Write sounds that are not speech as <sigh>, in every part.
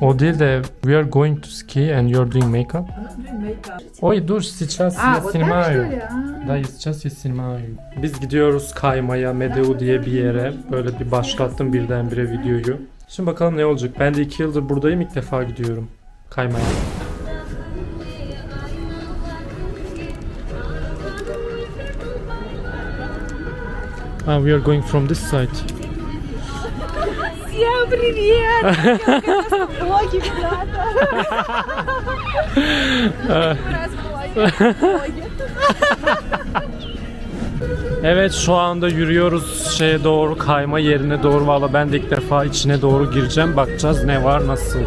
O değil de we are going to ski and you're doing makeup. Ой, dur сейчас А, я вот так что снимаю. ли? А. Da сейчас я снимаю. Biz gidiyoruz kaymaya Medeu diye bir yere. Böyle bir başlattım birdenbire videoyu. Şimdi bakalım ne olacak. Ben de iki yıldır buradayım ilk defa gidiyorum kaymaya. Ah, we are going from this side. Всем привет! Блоги, <laughs> ребята! Раз блоги, блоги. Evet şu anda yürüyoruz şeye doğru kayma yerine doğru valla ben de ilk defa içine doğru gireceğim bakacağız ne var nasıl.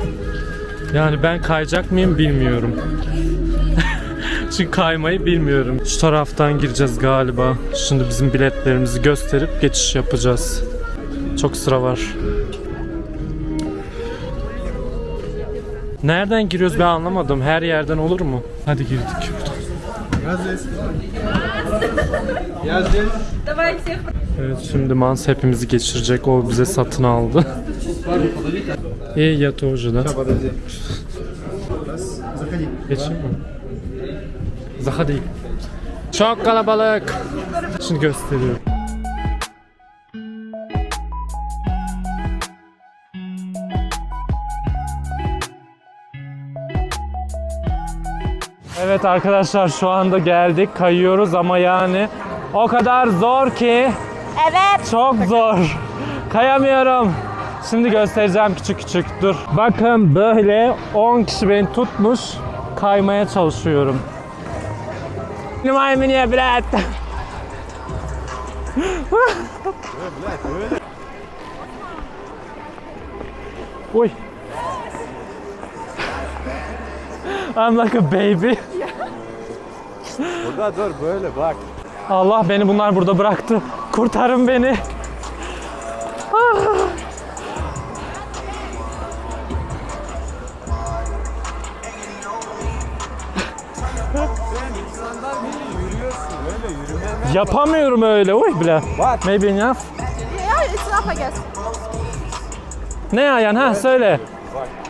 Yani ben kayacak mıyım bilmiyorum. <laughs> Çünkü kaymayı bilmiyorum. Şu taraftan gireceğiz galiba. Şimdi bizim biletlerimizi gösterip geçiş yapacağız. Çok sıra var. Nereden giriyoruz ben anlamadım. Her yerden olur mu? Hadi girdik. Evet şimdi Mans hepimizi geçirecek. O bize satın aldı. İyi ya da. Geçeyim mi? Zahadik. Çok kalabalık. Şimdi gösteriyorum. Evet arkadaşlar şu anda geldik kayıyoruz ama yani o kadar zor ki Evet. çok zor. Kayamıyorum. Şimdi göstereceğim küçük küçük dur. Bakın böyle 10 kişi beni tutmuş kaymaya çalışıyorum. Numaymini ya bilet. <laughs> Uy. I'm like a baby. Burada dur böyle bak. Allah beni bunlar burada bıraktı. Kurtarın beni. Ah. Yapamıyorum öyle. Uy bile. Bak. Maybe enough. Я enough, I guess. Ne ayağın ha söyle. Let's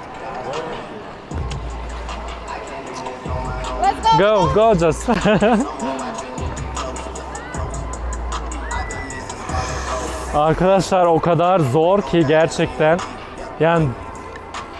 go. Go go just. Arkadaşlar o kadar zor ki gerçekten. Yani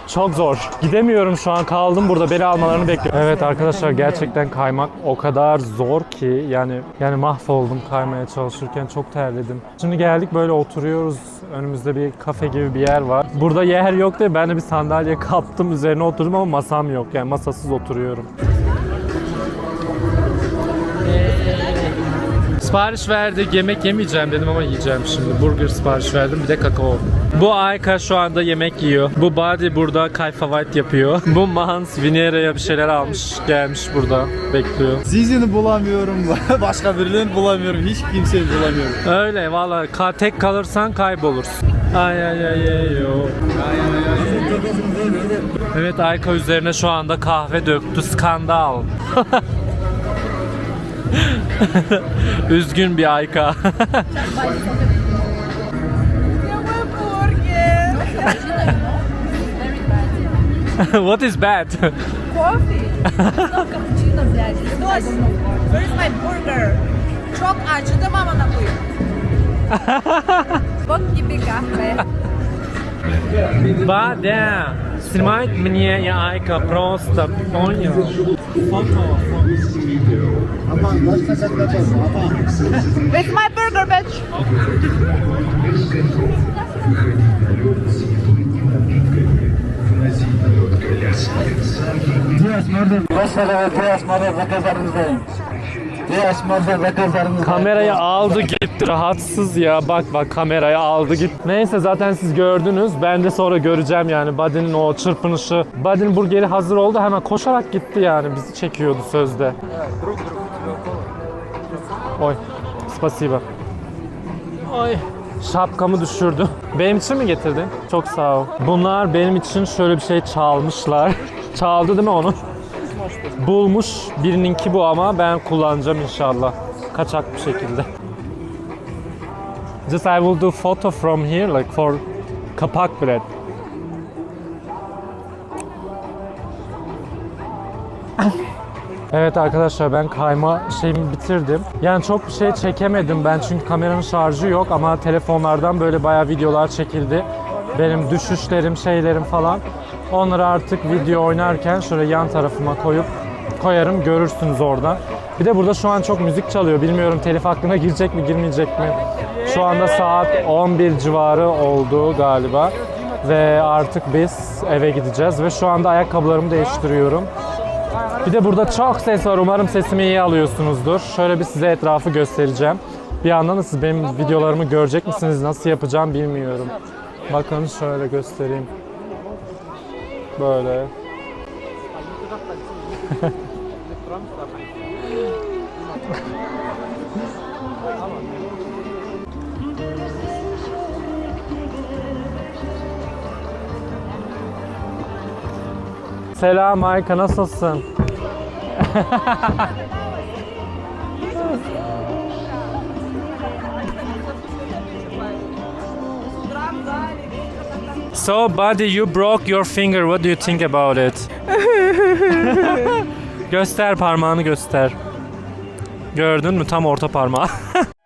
çok zor. Gidemiyorum şu an kaldım burada beni almalarını bekliyorum. Evet arkadaşlar gerçekten kaymak o kadar zor ki yani yani mahvoldum kaymaya çalışırken çok terledim. Şimdi geldik böyle oturuyoruz. Önümüzde bir kafe gibi bir yer var. Burada yer yok diye ben de bir sandalye kaptım üzerine oturdum ama masam yok. Yani masasız oturuyorum. Sipariş verdik. Yemek yemeyeceğim dedim ama yiyeceğim şimdi. Burger sipariş verdim. Bir de kakao. Bu Ayka şu anda yemek yiyor. Bu Badi burada kayfa white yapıyor. <laughs> Bu Mans Vinera'ya bir şeyler almış. Gelmiş burada. Bekliyor. Sizini bulamıyorum. <laughs> Başka birilerini bulamıyorum. Hiç kimseyi bulamıyorum. Öyle valla ka- tek kalırsan kaybolursun. Ay ay ay ay yo. Evet Ayka üzerine şu anda kahve döktü. Skandal. <laughs> <laughs> Üzgün bir Ayka. <laughs> What is bad? Coffee. <laughs> No cappuccino, блядь. Стой. Where is my burger? Çok acıdım ama ne koyayım. Bok gibi kahve. Ба, да. Снимает мне и Айка просто, понял? It's my burger, bitch! Диас, мордер, Господа, Диас, мордер, заказарный rakazlarınızdayım. Diğer Murder rakazlarınızdayım. Kamerayı aldı gitti rahatsız ya bak bak kamerayı aldı git. Neyse zaten siz gördünüz ben de sonra göreceğim yani Buddy'nin o çırpınışı. Buddy'nin burgeri hazır oldu hemen koşarak gitti yani bizi çekiyordu sözde. Oy spasiba. Oy şapkamı düşürdü. Benim için mi getirdin? Çok sağ ol. Bunlar benim için şöyle bir şey çalmışlar. <laughs> Çaldı değil mi onu? bulmuş. Birininki bu ama ben kullanacağım inşallah. Kaçak bir şekilde. Just I will do photo from here like for kapak bread. Evet arkadaşlar ben kayma şeyimi bitirdim. Yani çok bir şey çekemedim ben çünkü kameranın şarjı yok ama telefonlardan böyle bayağı videolar çekildi. Benim düşüşlerim, şeylerim falan. Onları artık video oynarken şöyle yan tarafıma koyup koyarım görürsünüz oradan. Bir de burada şu an çok müzik çalıyor. Bilmiyorum telif hakkına girecek mi girmeyecek mi? Şu anda saat 11 civarı oldu galiba. Ve artık biz eve gideceğiz ve şu anda ayakkabılarımı değiştiriyorum. Bir de burada çok ses var. Umarım sesimi iyi alıyorsunuzdur. Şöyle bir size etrafı göstereceğim. Bir yandan da siz benim videolarımı görecek misiniz? Nasıl yapacağım bilmiyorum. Bakın şöyle göstereyim. Böyle. Selam Ayka nasılsın? <laughs> So, buddy, you broke your finger. What do you think about it? <laughs> göster parmağını göster. Gördün mü? Tam orta parmağı. <laughs>